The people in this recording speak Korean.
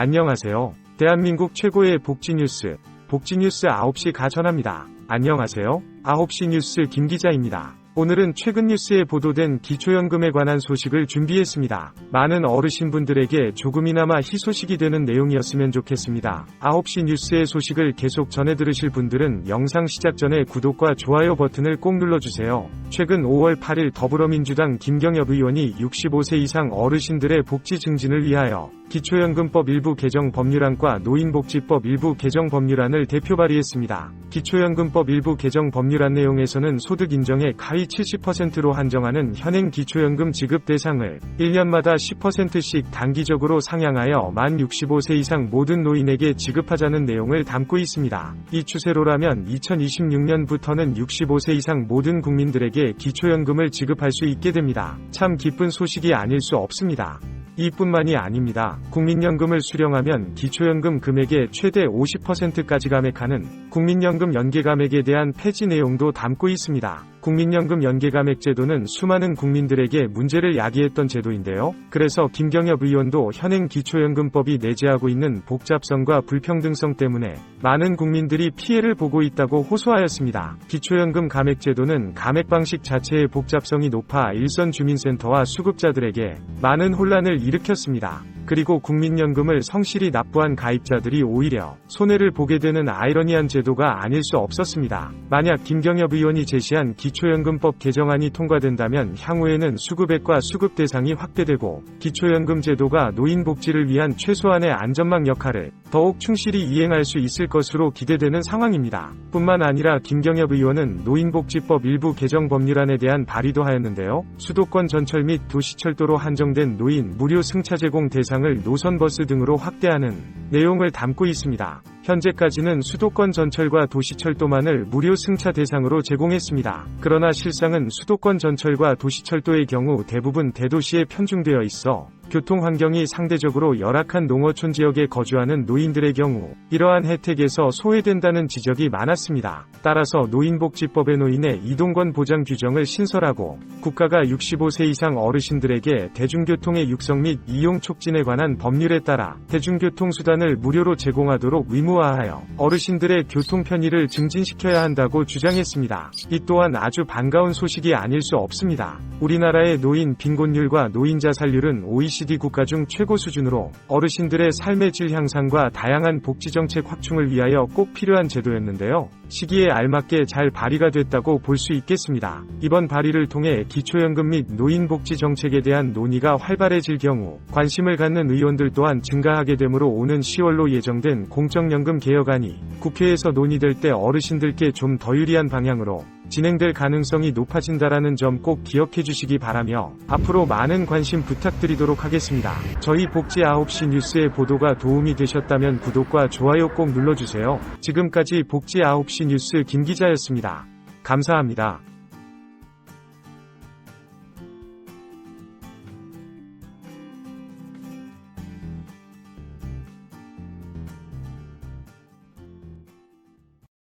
안녕하세요. 대한민국 최고의 복지 뉴스, 복지 뉴스 9시 가전합니다. 안녕하세요. 9시 뉴스 김 기자입니다. 오늘은 최근 뉴스에 보도된 기초연금에 관한 소식을 준비했습니다. 많은 어르신분들에게 조금이나마 희소식이 되는 내용이었으면 좋겠습니다. 9시 뉴스의 소식을 계속 전해 들으실 분들은 영상 시작 전에 구독과 좋아요 버튼을 꼭 눌러주세요. 최근 5월 8일 더불어민주당 김경엽 의원이 65세 이상 어르신들의 복지 증진을 위하여 기초연금법 일부 개정 법률안과 노인복지법 일부 개정 법률안을 대표 발의했습니다. 기초연금법 일부 개정 법률안 내용에서는 소득 인정의 가위 70%로 한정하는 현행 기초연금 지급 대상을 1년마다 10%씩 단기적으로 상향하여 만 65세 이상 모든 노인에게 지급하자는 내용을 담고 있습니다. 이 추세로라면 2026년부터는 65세 이상 모든 국민들에게 기초연금을 지급할 수 있게 됩니다. 참 기쁜 소식이 아닐 수 없습니다. 이뿐만이 아닙니다. 국민연금을 수령하면 기초연금 금액의 최대 50%까지 감액하는 국민연금 연계감액에 대한 폐지 내용도 담고 있습니다. 국민연금 연계감액 제도는 수많은 국민들에게 문제를 야기했던 제도인데요. 그래서 김경엽 의원도 현행 기초연금법이 내재하고 있는 복잡성과 불평등성 때문에 많은 국민들이 피해를 보고 있다고 호소하였습니다. 기초연금 감액 제도는 감액 방식 자체의 복잡성이 높아 일선 주민센터와 수급자들에게 많은 혼란을 일으켰습니다. 그리고 국민연금을 성실히 납부한 가입자들이 오히려 손해를 보게 되는 아이러니한 제도가 아닐 수 없었습니다. 만약 김경엽 의원이 제시한 기초연금법 개정안이 통과된다면 향후에는 수급액과 수급 대상이 확대되고 기초연금 제도가 노인 복지를 위한 최소한의 안전망 역할을 더욱 충실히 이행할 수 있을 것으로 기대되는 상황입니다. 뿐만 아니라 김경엽 의원은 노인복지법 일부 개정 법률안에 대한 발의도 하였는데요. 수도권 전철 및 도시철도로 한정된 노인 무료 승차 제공 대상 을 노선버스 등으로 확대하는 내용을 담고 있습니다. 현재까지는 수도권 전철과 도시철도만을 무료 승차 대상으로 제공했습니다. 그러나 실상은 수도권 전철과 도시철도의 경우 대부분 대도시에 편중되어 있어 교통 환경이 상대적으로 열악한 농어촌 지역에 거주하는 노인들의 경우 이러한 혜택에서 소외된다는 지적이 많았습니다. 따라서 노인복지법의 노인의 이동권 보장 규정을 신설하고 국가가 65세 이상 어르신들에게 대중교통의 육성 및 이용 촉진에 관한 법률에 따라 대중교통 수단을 무료로 제공하도록 의무화하여 어르신들의 교통 편의를 증진시켜야 한다고 주장했습니다. 이 또한 아주 반가운 소식이 아닐 수 없습니다. 우리나라의 노인 빈곤율과 노인 자살률은 OECD 국가 중 최고 수준으로 어르신들의 삶의 질 향상과 다양한 복지 정책 확충을 위하여 꼭 필요한 제도였는데요. 시기에 알맞게 잘 발의가 됐다고 볼 수 있겠습니다. 이번 발의를 통해 기초연금 및 노인복지 정책에 대한 논의가 활발해질 경우 관심을 갖는 의원들 또한 증가하게 되므로 오는 10월로 예정된 공적연금 개혁안이 국회에서 논의될 때 어르신들께 좀 더 유리한 방향으로 진행될 가능성이 높아진다라는 점 꼭 기억해 주시기 바라며 앞으로 많은 관심 부탁드리도록 하겠습니다. 저희 복지 9시 뉴스의 보도가 도움이 되셨다면 구독과 좋아요 꼭 눌러주세요. 지금까지 복지 9시 뉴스 김 기자였습니다. 감사합니다.